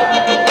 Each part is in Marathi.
मोठ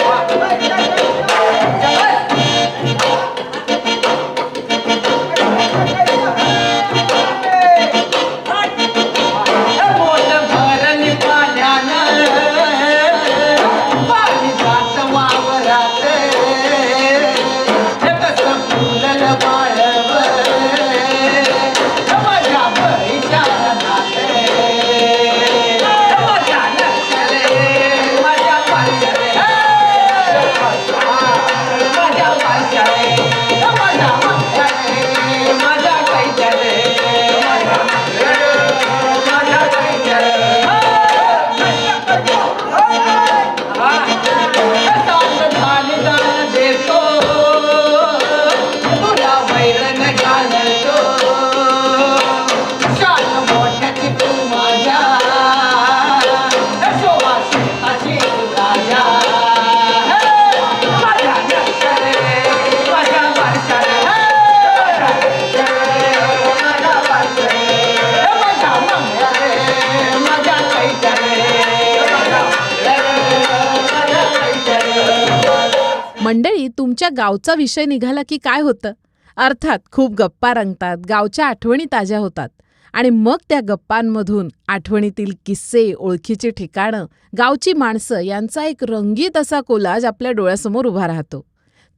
मंडळी तुमच्या गावचा विषय निघाला की काय होतं? अर्थात खूप गप्पा रंगतात गावच्या आठवणी ताज्या होतात. आणि मग त्या गप्पांमधून आठवणीतील किस्से ओळखीची ठिकाणं गावची माणसं यांचा एक रंगीत असा कोलाज आपल्या डोळ्यासमोर उभा राहतो.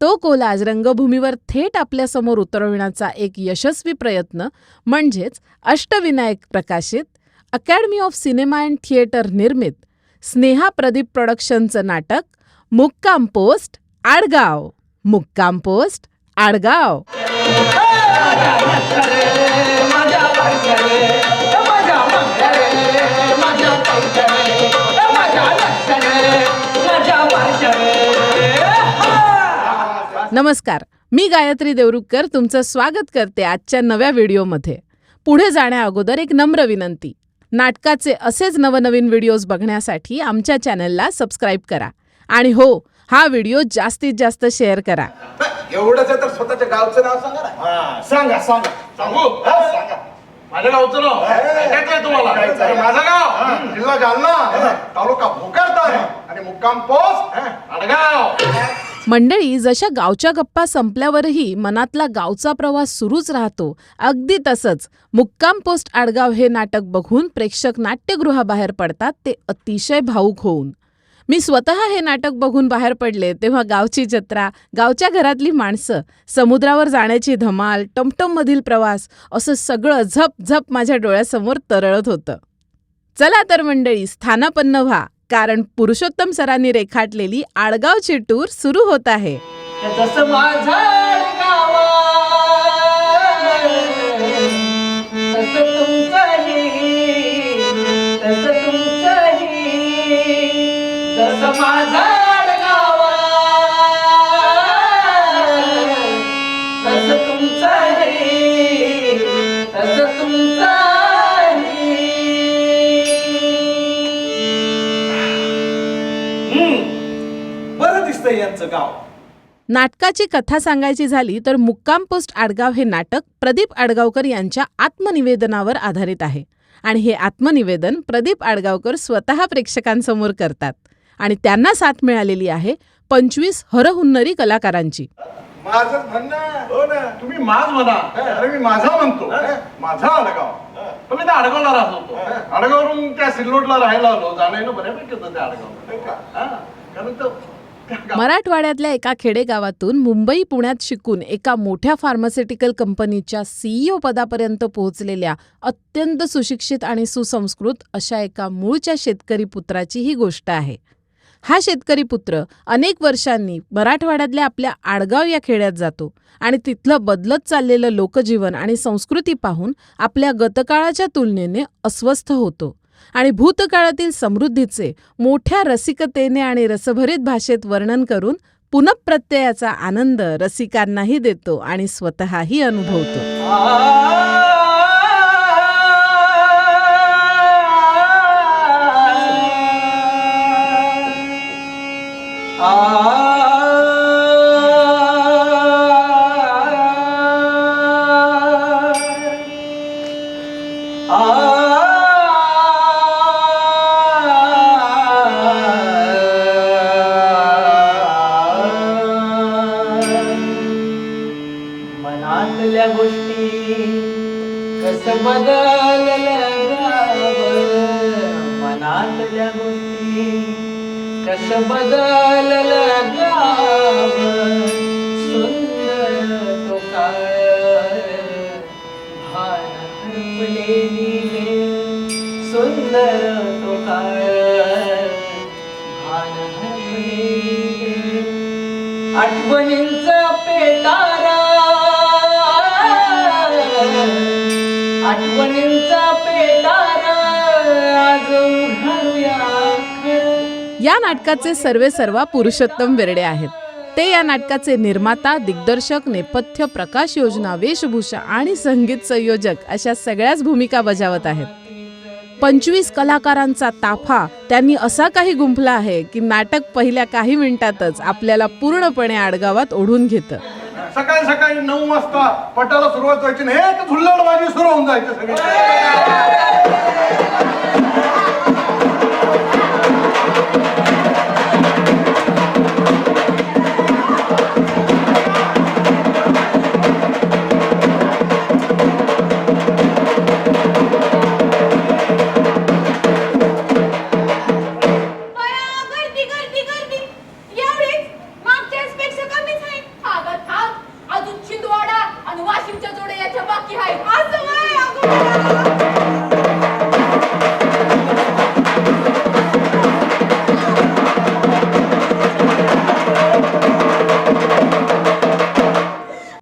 तो कोलाज रंगभूमीवर थेट आपल्यासमोर उतरविण्याचा एक यशस्वी प्रयत्न म्हणजेच अष्टविनायक प्रकाशित academy of cinema and theatre निर्मित स्नेहा प्रदीप प्रोडक्शनचं नाटक मुक्काम पोस्ट आडगाव मुक्काम पोस्ट आडगाव. नमस्कार मी गायत्री देवरुखकर तुमचं स्वागत करते आजच्या नव्या व्हिडिओमध्ये. पुढे जाण्या अगोदर एक नम्र विनंती. नाटकाचे असेच नवनवीन व्हिडिओज बघण्यासाठी आमच्या चॅनलला सबस्क्राईब करा. आणि हो हा व्हिडिओ जास्तीत जास्त शेअर करा. एवढंच आहे तर स्वतःच्या गावचं नाव सांगा ना. सांगा सांगा. सांगू? हा, सांगा. माझ्या गावचं नाव? तुम्हाला. माझं गाव? जिल्हा जालना. तालुका भोकरदान. आणि मुक्काम पोस्ट अडगाव मंडळी जशा गावच्या गप्पा संपल्यावरही मनातला गावचा प्रवास सुरूच राहतो अगदी तसंच. मुक्काम पोस्ट आडगाव हे नाटक बघून प्रेक्षक नाट्यगृहाबाहेर पडतात ते अतिशय भाऊक होऊन. मी स्वतः हे नाटक बघून बाहेर पडले तेव्हा गावची जत्रा गावच्या घरातली माणसं समुद्रावर जाण्याची धमाल टमटममधील प्रवास असं सगळं झप झप माझ्या डोळ्यासमोर तरळत होतं. चला तर मंडळी स्थानापन्न व्हा कारण पुरुषोत्तम सरांनी रेखाटलेली आडगावची टूर सुरू होत आहे. यांचं गाव. नाटकाची कथा सांगायची झाली तर मुक्काम पोस्ट आडगाव हे नाटक प्रदीप आडगावकर यांच्या आत्मनिवेदनावर आधारित आहे. आणि हे आत्मनिवेदन प्रदीप आडगावकर स्वतः प्रेक्षकांसमोर करतात. आणि त्यांना साथ मिळालेली आहे पंचवीस हरहुन्नरी कलाकारांची. माझं म्हणणं हो ना तुम्ही माझ म्हणा. अरे मी माझा म्हणतो. माझा अडगाव पण मी त्या अडगावला राहत होतो. अडगावरून त्या सिल्लोडला राहायला आलो. जाणं येणं बऱ्यापैकी होतं त्या अडगाव कारण तो त्या गाव- मराठवाड्यातल्या एका खेडेगावातून मुंबई पुण्यात शिकून एका मोठ्या फार्मास्युटिकल कंपनीच्या सीईओ पदापर्यंत पोहोचलेल्या अत्यंत सुशिक्षित आणि सुसंस्कृत अशा एका मूळच्या शेतकरी पुत्राची ही गोष्ट आहे. हा शेतकरी पुत्र अनेक वर्षांनी मराठवाड्यातल्या आपल्या आडगाव या खेड्यात जातो आणि तिथलं बदलत चाललेलं लोकजीवन आणि संस्कृती पाहून आपल्या गतकाळाच्या तुलनेने अस्वस्थ होतो. आणि भूतकाळातील समृद्धीचे मोठ्या रसिकतेने आणि रसभरीत भाषेत वर्णन करून पुनप्रत्ययाचा आनंद रसिकांनाही देतो आणि स्वतःही अनुभवतो Ah पेटारा आठवणींचा पेटारा आज या नाटकाचे सर्वे सर्वा पुरुषोत्तम बेर्डे आहेत. ते या नाटकाचे निर्माता दिग्दर्शक नेपथ्य प्रकाश योजना वेशभूषा आणि संगीत संयोजक अशा सगळ्याच भूमिका बजावत आहेत. पंचवीस कलाकारांचा ताफा. त्यांनी असा काही गुंफला आहे की नाटक पहिल्या काही मिनिटातच आपल्याला पूर्णपणे आडगावात ओढून घेतं. सकाळी सकाळी नऊ वाजता पटाला सुरुवात व्हायची एक झुल्लडबाजी सुरू होऊन जायची सगळी.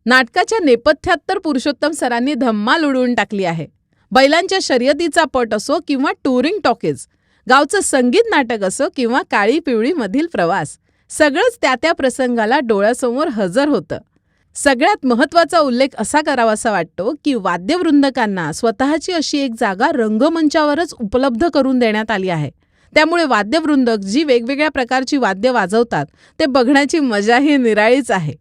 नाटकाच्या नेपथ्यात तर पुरुषोत्तम सरांनी धम्माल उडवून टाकली आहे. बैलांच्या शर्यतीचा पट असो किंवा टुरिंग टॉकीज गावचं संगीत नाटक असो किंवा काळी पिवळीमधील प्रवास सगळंच त्या त्या प्रसंगाला डोळ्यासमोर हजर होतं. सगळ्यात महत्त्वाचा उल्लेख असा करावासा वाटतो की वाद्यवृंदकांना स्वतःची अशी एक जागा रंगमंचावरच उपलब्ध करून देण्यात आली आहे. त्यामुळे वाद्यवृंदक जी वेगवेगळ्या प्रकारची वाद्य वाजवतात ते बघण्याची मजाही निराळीच आहे.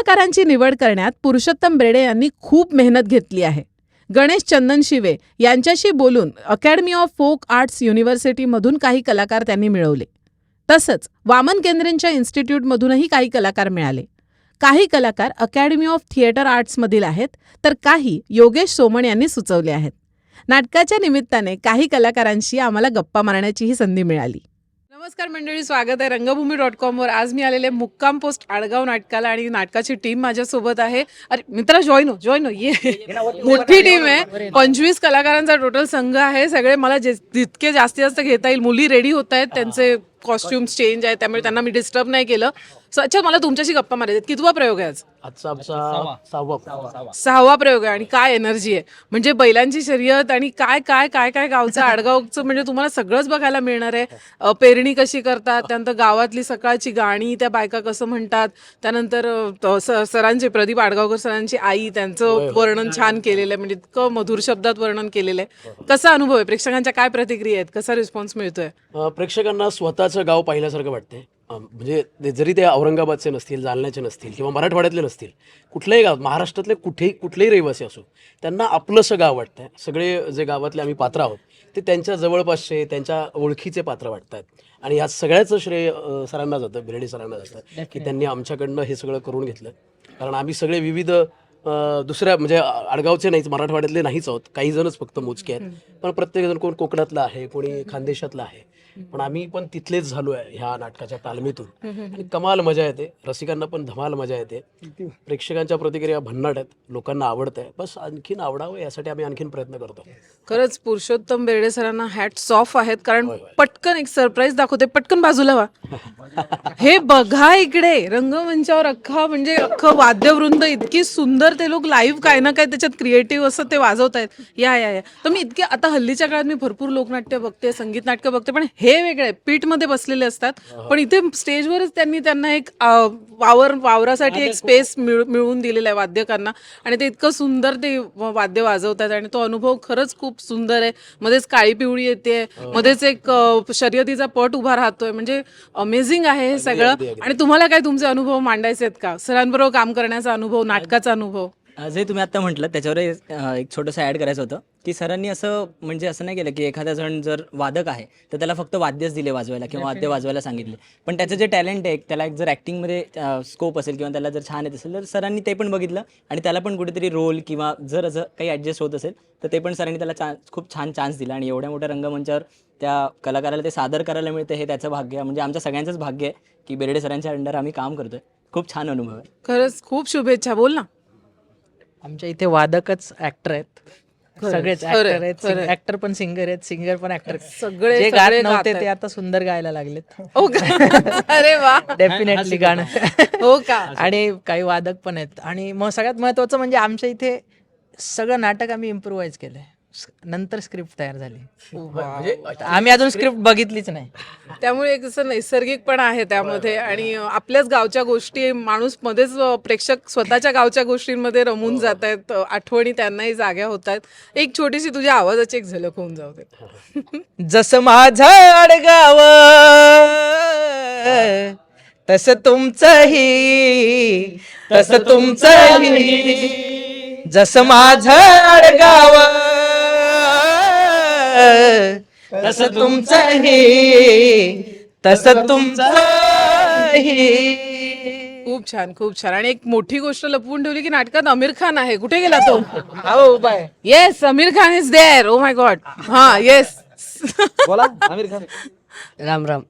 कलाकारांची निवड करण्यात पुरुषोत्तम बेडे यांनी खूप मेहनत घेतली आहे. गणेश चंदन शिवे यांच्याशी बोलून अकॅडमी ऑफ फोक आर्ट्स युनिव्हर्सिटीमधून काही कलाकार त्यांनी मिळवले. तसंच वामन केंद्रेंच्या इन्स्टिट्यूटमधूनही काही कलाकार मिळाले. काही कलाकार अकॅडमी ऑफ थिएटर आर्ट्समधील आहेत तर काही योगेश सोमण यांनी सुचवले आहेत. नाटकाच्या निमित्ताने काही कलाकारांशी आम्हाला गप्पा मारण्याचीही संधी मिळाली. नमस्कार मंडळी स्वागत आहे रंगभूमी डॉट कॉमवर आज मी आलेले मुक्काम पोस्ट आडगाव नाटकाला आणि नाटकाची टीम माझ्यासोबत आहे. अरे मित्रा जॉईन हो जॉईन हो. ये. मोठी टीम आहे. पंचवीस कलाकारांचा टोटल संघ आहे. सगळे मला जे जितके जास्तीत जास्त घेता येईल मुली रेडी होत आहेत त्यांचे कॉस्ट्युम्स चेंज आहेत त्यामुळे त्यांना मी डिस्टर्ब नाही केलं. So, अच्छा मला तुमच्याशी गप्पा मारायचे कितवा प्रयोग आहे आज? आजचा आमचा सहावा. सहावा. प्रयोग आहे आणि काय एनर्जी आहे. म्हणजे बैलांची शर्यत आणि काय काय काय काय गावचं आडगावचं म्हणजे तुम्हाला सगळंच बघायला मिळणार आहे. अ, पेरणी कशी करतात त्यानंतर गावातली सकाळची गाणी त्या बायका कसं म्हणतात त्यानंतर अ, त- स- सरांचे प्रदीप आडगावकर सरांची आई त्यांचं वर्णन छान केलेलं आहे. म्हणजे इतकं मधुर शब्दात वर्णन केलेलं आहे. कसा अनुभव आहे? प्रेक्षकांच्या काय प्रतिक्रिया आहेत? कसा रिस्पॉन्स मिळतोय? अ, प्रेक्षकांना स्वतःचं गाव पाहिल्यासारखं वाटते म्हणजे ते- जरी ते औरंगाबादचे नसतील जालन्याचे नसतील किंवा मराठवाड्यातले नसतील कुठल्याही गाव महाराष्ट्रातले कुठेही कुठलेही रहिवासी असो त्यांना आपलंसं गाव वाटतंय. सगळे जे गावातले आम्ही पात्र आहोत ते त्यांच्या जवळपासचे त्यांच्या ओळखीचे पात्र वाटतात. आणि या सगळ्याचं श्रेय सरांना जातं बिर्डे सरांना जातं की त्यांनी आमच्याकडनं हे सगळं करून घेतलं. कारण आम्ही सगळे विविध दुसऱ्या म्हणजे आडगावचे नाहीच मराठवाड्यातले नाहीच आहोत. काही जणच फक्त मोजके आहेत. पण प्रत्येकजण कोण कोकणातला आहे कोणी खानदेशातला आहे. पण आम्ही पण तिथलेच झालो आहे ह्या नाटकाच्या तालमीतून. आणि कमाल मजा येते रसिकांना पण धमाल मजा येते. प्रेक्षकांच्या प्रतिक्रिया भन्नाट आहेत लोकांना आवडत आहे बस आणखीन आवडावं यासाठी आम्ही आणखीन प्रयत्न करतो. खरंच पुरुषोत्तम बेर्डे सरांना हॅट्स ऑफ आहेत कारण पटकन एक सरप्राईज दाखवते. पटकन बाजूला व्हा. हे बघा इकडे रंगमंचावर अख्खा म्हणजे अख्खं वाद्यवृंद इतकी सुंदर ते लोक लाईव्ह काय ना काय त्याच्यात क्रिएटिव्ह असं ते वाजवत आहेत या या या. तर मी इतके आता हल्लीच्या काळात मी भरपूर लोकनाट्य बघते संगीत नाटकं बघते पण हे वेगळे आहे. पीठमध्ये बसलेले असतात. पण इथे स्टेजवरच त्यांनी त्यांना एक अ, वावर वावरासाठी एक स्पेस मिळवून दिलेला आहे वाद्यकांना. आणि ते इतकं सुंदर ते व- वाद्य वाजवतात आणि तो अनुभव खरंच खूप सुंदर आहे. मध्येच काळी पिवळी येते मध्येच एक अ, शर्यतीचा पट उभा राहतोय. म्हणजे अमेझिंग आहे हे सगळं. आणि तुम्हाला काय तुमचे अनुभव मांडायचे आहेत का? सरांबरोबर काम करण्याचा अनुभव नाटकाचा अनुभव? जे तुम्ही आत्ता म्हटलं त्याच्यावर एक छोटंसं ॲड करायचं होतं की सरांनी असं म्हणजे असं नाही केलं की एखादा जण जर वादक आहे तर त्याला फक्त वाद्यच दिले वाजवायला किंवा वाद्य वाजवायला सांगितले. पण त्याचं जे टॅलेंट आहे त्याला एक जर ॲक्टिंगमध्ये स्कोप असेल किंवा त्याला जर छान येत असेल तर सरांनी ते पण बघितलं आणि त्याला पण कुठेतरी रोल किंवा जर असं काही ॲडजस्ट होत असेल तर ते पण सरांनी त्याला चान्स खूप छान चान्स दिला. आणि एवढ्या मोठ्या रंगमंचावर त्या कलाकाराला ते सादर करायला मिळतं हे त्याचं भाग्य म्हणजे आमच्या सगळ्यांचंच भाग्य आहे की बेर्डे सरांच्या अंडर आम्ही काम करतोय. खूप छान अनुभव आहे. खरंच खूप शुभेच्छा. बोल ना. आमच्या इथे वादकच ऍक्टर आहेत. सगळेच ऍक्टर आहेत. ऍक्टर पण सिंगर आहेत सिंगर पण ऍक्टर सगळे जे गात सगळे नव्हते ते. आता सुंदर गायला लागलेत. हो का? अरे वा. डेफिनेटली गाणं. हो का? आणि काही वादक पण आहेत. आणि मग सगळ्यात महत्वाचं म्हणजे आमच्या इथे सगळं नाटक आम्ही इम्प्रुव्हाइज केलंय. नंतर स्क्रिप्ट तयार झाली. म्हणजे आम्ही अजून स्क्रिप्ट बघितलीच नाही. त्यामुळे एक असं नैसर्गिक पण आहे त्यामध्ये आणि आपल्याच गावच्या गोष्टी माणूस मध्येच प्रेक्षक स्वतःच्या गावच्या गोष्टींमध्ये रमून जात आहेत आठवणी त्यांनाही जाग्या होत आहेत एक छोटीशी तुझ्या आवाजाची एक झलक होऊन जाऊ दे. जसं माझं आडगाव तसं तुमचंही तसं तुमचंही. जसं माझं आडगाव तसं तुमचंही तसं तुमचंही. खूप छान खूप छान. आणि एक मोठी गोष्ट लपवून ठेवली की नाटकात आमिर खान आहे. कुठे गेला तो? हो yes Aamir Khan is there oh my god हा येस बोला आमिर खान. राम राम.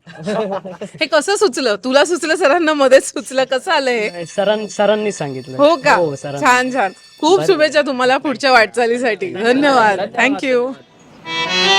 हे कसं सुचलं? तुला सुचलं सरांना मध्येच सुचलं. कसं आलं हे? सरां सरांनी सांगितलं. हो का? सरांनी. छान छान. खूप शुभेच्छा तुम्हाला पुढच्या वाटचालीसाठी. धन्यवाद. थँक्यू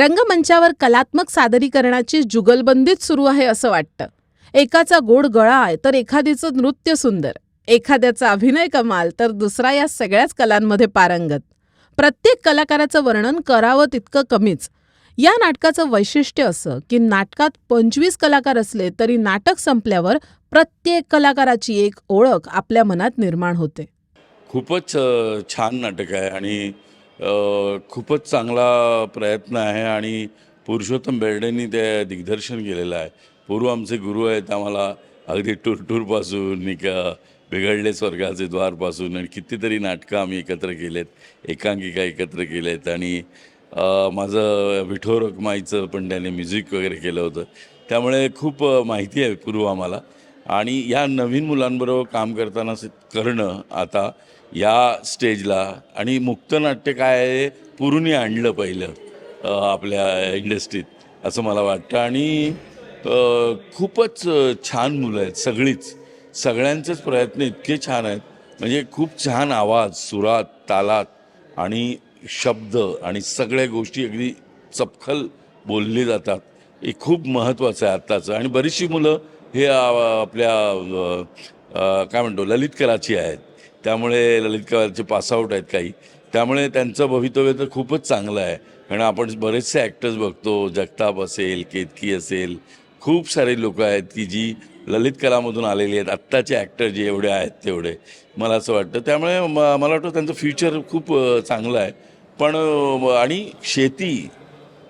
रंगमंचावर कलात्मक सादरीकरणाची जुगलबंदीच सुरू आहे असं वाटतं. एकाचा गोड गळा आहे तर एखादीचं नृत्य सुंदर. एखाद्याचा अभिनय कमाल तर दुसरा या सगळ्याच कलांमध्ये पारंगत. प्रत्येक कलाकाराचं वर्णन करावं तितकं कमीच. या नाटकाचं वैशिष्ट्य असं की नाटकात पंचवीस कलाकार असले तरी नाटक संपल्यावर प्रत्येक कलाकाराची एक ओळख आपल्या मनात निर्माण होते. खूपच छान नाटक आहे आणि खूपच चांगला प्रयत्न आहे आणि पुरुषोत्तम बेर्डेंनी ते दिग्दर्शन केलेलं आहे. पूर्व आमचे गुरु आहेत आम्हाला अगदी टूरटूरपासून निका बिघडले स्वर्गाचे द्वारपासून आणि कितीतरी नाटकं आम्ही एकत्र केलेत एकांकिका एकत्र केलेत आणि माझं विठो रकमाईचं पण त्याने म्युझिक वगैरे केलं होतं. त्यामुळे खूप माहिती आहे पूर्व आम्हाला. आणि या नवीन मुलांबरोबर काम करताना करणं आता या स्टेजला. आणि मुक्तनाट्य काय आहे? पुरुनी आणलं पहिलं आपल्या इंडस्ट्रीत असं मला वाटतं. आणि खूपच छान मुलं आहेत सगळीच. सगळ्यांचेच प्रयत्न इतके छान आहेत. म्हणजे खूप छान आवाज सुरात तालात आणि शब्द आणि सगळ्या गोष्टी अगदी चपखल बोलली जातात. हे खूप महत्त्वाचं आहे आत्ताचं. आणि बरीचशी मुलं हे आपल्या काय म्हणतो ललित कलाची आहेत. त्यामुळे ललित कलाचे पासआउट आहेत काही. त्यामुळे त्यांचं भवितव्य तर खूपच चांगलं आहे. कारण आपण बरेचसे ॲक्टर्स बघतो जगताप असेल केतकी असेल खूप सारे लोक आहेत की जी ललित कलामधून आलेली आहेत. आत्ताचे ॲक्टर जे एवढे आहेत तेवढे. मला असं वाटतं. त्यामुळे म मला वाटतं त्यांचं फ्युचर खूप चांगलं आहे. पण आणि शेती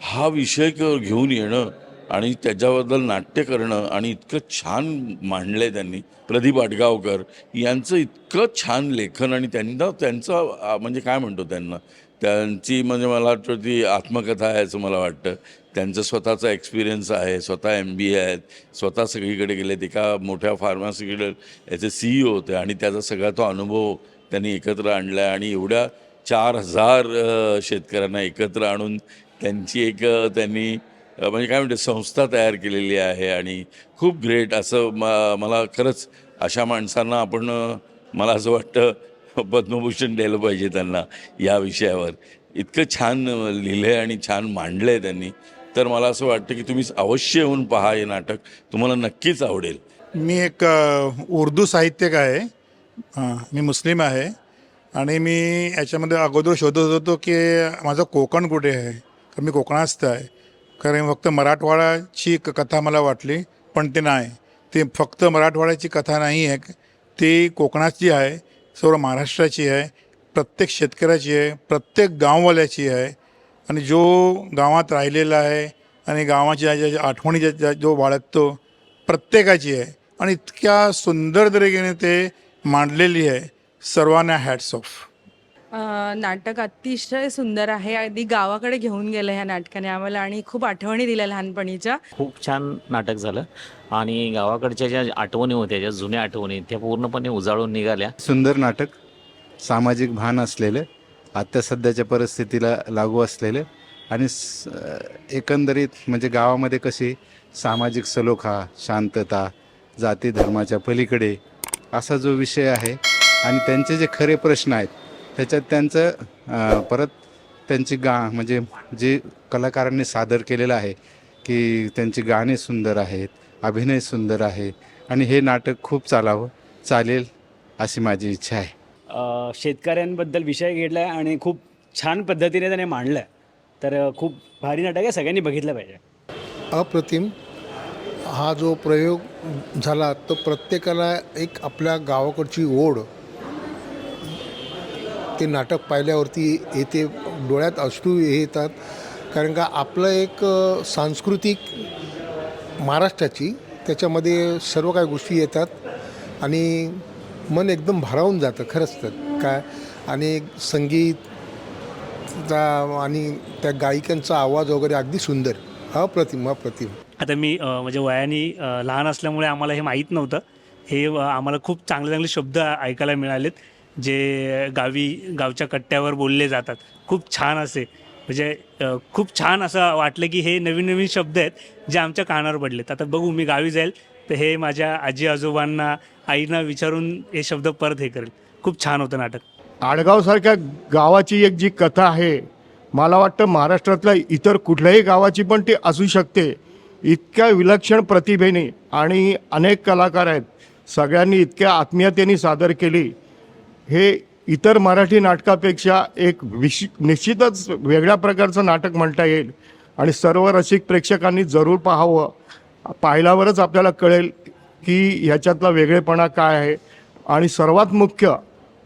हा विषय घेऊन येणं आणि त्याच्याबद्दल नाट्य करणं आणि इतकं छान मांडलं आहे त्यांनी. प्रदीप आडगावकर यांचं इतकं छान लेखन आणि त्यांना त्यांचं म्हणजे काय म्हणतो त्यांना त्यांची म्हणजे मला वाटतं ती आत्मकथा आहे असं मला वाटतं. त्यांचं स्वतःचा एक्सपिरियन्स आहे स्वतः एम बी ए आहेत स्वतः सगळीकडे गेलेत. एका मोठ्या फार्मासीकडे याचे सी ई होते आणि त्याचा सगळा तो अनुभव त्यांनी एकत्र आणला आहे आणि एवढ्या चार हजार शेतकऱ्यांना एकत्र आणून त्यांची एक त्यांनी म्हणजे काय म्हणते संस्था तयार केलेली आहे आणि खूप ग्रेट असं म मला खरंच अशा माणसांना आपण मला असं वाटतं पद्मभूषण द्यायला पाहिजे त्यांना या विषयावर. इतकं छान लिहिलं आहे आणि छान मांडलं आहे त्यांनी. तर मला असं वाटतं की तुम्ही अवश्य येऊन पहा हे नाटक. तुम्हाला नक्कीच आवडेल. मी एक उर्दू साहित्यिक आहे. मी मुस्लिम आहे. आणि मी याच्यामध्ये अगोदर शोधत होतो की माझं कोकण कुठे आहे? तर मी कोकणात आहे? कारण फक्त मराठवाड्याची क- कथा मला वाटली पण ते नाही. ते फक्त मराठवाड्याची कथा नाही आहे. ती कोकणाची आहे सर्व महाराष्ट्राची आहे प्रत्येक शेतकऱ्याची आहे प्रत्येक गाववाल्याची आहे. आणि जो गावात राहिलेला आहे आणि गावाच्या ज्या आठवणी ज्या- जो बाळगतो प्रत्येकाची आहे. आणि इतक्या सुंदर तरीकेने ते मांडलेली आहे. सर्वांना हॅट्स ऑफ नाटक अतिशय सुंदर आहे. अगदी गावाकडे घेऊन गेलं ह्या नाटकाने आम्हाला आणि खूप आठवणी दिल्या लहानपणीच्या. खूप छान नाटक झालं आणि गावाकडच्या ज्या आठवणी होत्या ज्या जुन्या आठवणी त्या पूर्णपणे उजाळून निघाल्या. सुंदर नाटक सामाजिक भान असलेलं आत्ता सध्याच्या परिस्थितीला लागू असलेलं आणि स एकंदरीत म्हणजे गावामध्ये कशी सामाजिक सलोखा शांतता जाती धर्माच्या पलीकडे असा जो विषय आहे आणि त्यांचे जे खरे प्रश्न आहेत त्याच्यात त्यांचं परत त्यांची गा म्हणजे जे कलाकारांनी सादर केलेलं आहे की त्यांची गाणी सुंदर आहेत अभिनय सुंदर आहे आणि हे नाटक खूप चालावं चालेल अशी माझी इच्छा आहे. शेतकऱ्यांबद्दल विषय घेतला आहे आणि खूप छान पद्धतीने त्याने मांडलं आहे तर खूप भारी नाटक आहे सगळ्यांनी बघितलं पाहिजे. अप्रतिम. हा जो प्रयोग झाला तो प्रत्येकाला एक आपल्या गावाकडची ओढ ते नाटक पाहिल्यावरती येते डोळ्यात अश्रू येतात. कारण का आपलं एक सांस्कृतिक महाराष्ट्राची त्याच्यामध्ये सर्व काही गोष्टी येतात आणि मन एकदम भारावून जातं खरंच तर. काय? आणि संगीत आणि त्या गायिकांचा आवाज वगैरे अगदी सुंदर. अप्रतिम अप्रतिम. आता मी म्हणजे वयाने लहान असल्यामुळे आम्हाला हे माहीत नव्हतं. हे आम्हाला खूप चांगले चांगले शब्द ऐकायला मिळालेत. जे गावी गावच्या कट्ट्यावर बोलले जातात. खूप छान असे. म्हणजे खूप छान असं वाटलं की हे नवीन नवीन शब्द आहेत जे आमच्या कानावर पडलेत. आता बघू मी गावी जाईल तर हे माझ्या आजी आजोबांना आईना विचारून हे शब्द परत हे करेल. खूप छान होतं नाटक. आडगावसारख्या गावाची एक जी कथा आहे मला वाटतं महाराष्ट्रातल्या इतर कुठल्याही गावाची पण ती असू शकते. इतक्या विलक्षण प्रतिभेने आणि अनेक कलाकार आहेत. सगळ्यांनी इतक्या आत्मीयतेने सादर केली. हे इतर मराठी नाटकापेक्षा एक विश निश्चितच वेगळ्या प्रकारचं नाटक म्हणता येईल. आणि सर्व रसिक प्रेक्षकांनी जरूर पाहावं. पाहिल्यावरच आपल्याला कळेल की ह्याच्यातला वेगळेपणा काय आहे. आणि सर्वात मुख्य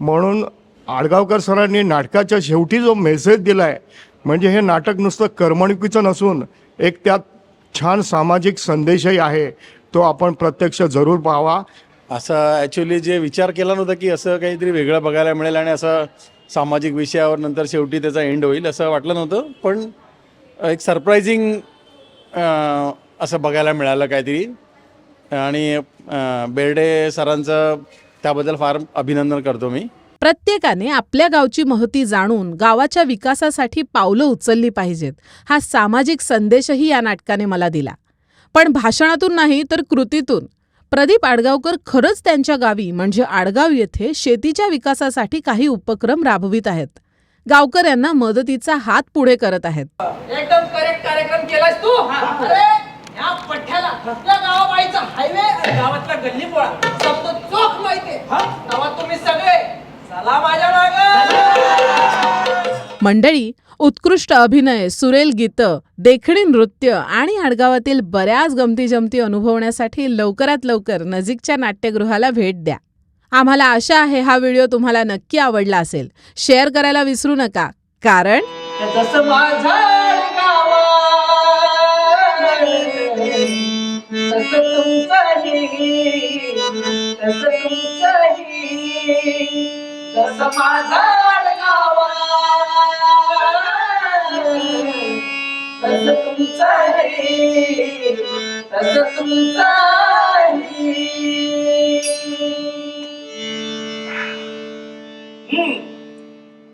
म्हणून आडगावकर सरांनी नाटकाच्या शेवटी जो मेसेज दिला आहे म्हणजे हे नाटक नुसतं करमणुकीचं नसून एक त्यात छान सामाजिक संदेशही आहे. तो आपण प्रत्यक्ष जरूर पाहावा. असं ॲक्च्युली जे विचार केला नव्हता की असं काहीतरी वेगळं बघायला मिळेल आणि असं सामाजिक विषयावर नंतर शेवटी त्याचा एंड होईल असं वाटलं नव्हतं. पण एक सरप्रायझिंग असं बघायला मिळालं काहीतरी. आणि बेर्डे सरांचं त्याबद्दल फार अभिनंदन करतो मी. प्रत्येकाने आपल्या गावची महती जाणून गावाच्या विकासासाठी पावलं उचलली पाहिजेत हा सामाजिक संदेशही या नाटकाने मला दिला. पण भाषणातून नाही तर कृतीतून. प्रदीप आडगावकर खरंच त्यांच्या गावी म्हणजे आडगाव येथे शेतीच्या विकासासाठी काही उपक्रम राबवित आहेत. गावकऱ्यांना मदतीचा हात पुढे करत आहेत. एकदम करेक्ट कार्यक्रम केलास तू? अरे या पठ्याला गावाबाईचा हायवे गावातला गल्ली पोळा समजा चोख माहितीये गावात तुम्ही सगळे. चला माझ्या मागे. मंडळी उत्कृष्ट अभिनय सुरेल गीतं देखणी नृत्य आणि आडगावातील बऱ्याच गमती जमती अनुभवण्यासाठी लवकरात लवकर नजीकच्या नाट्यगृहाला भेट द्या. आम्हाला आशा आहे हा व्हिडिओ तुम्हाला नक्की आवडला असेल. शेअर करायला विसरू नका. कारण जसं तस तुमचा हरी तस तुमचा हरी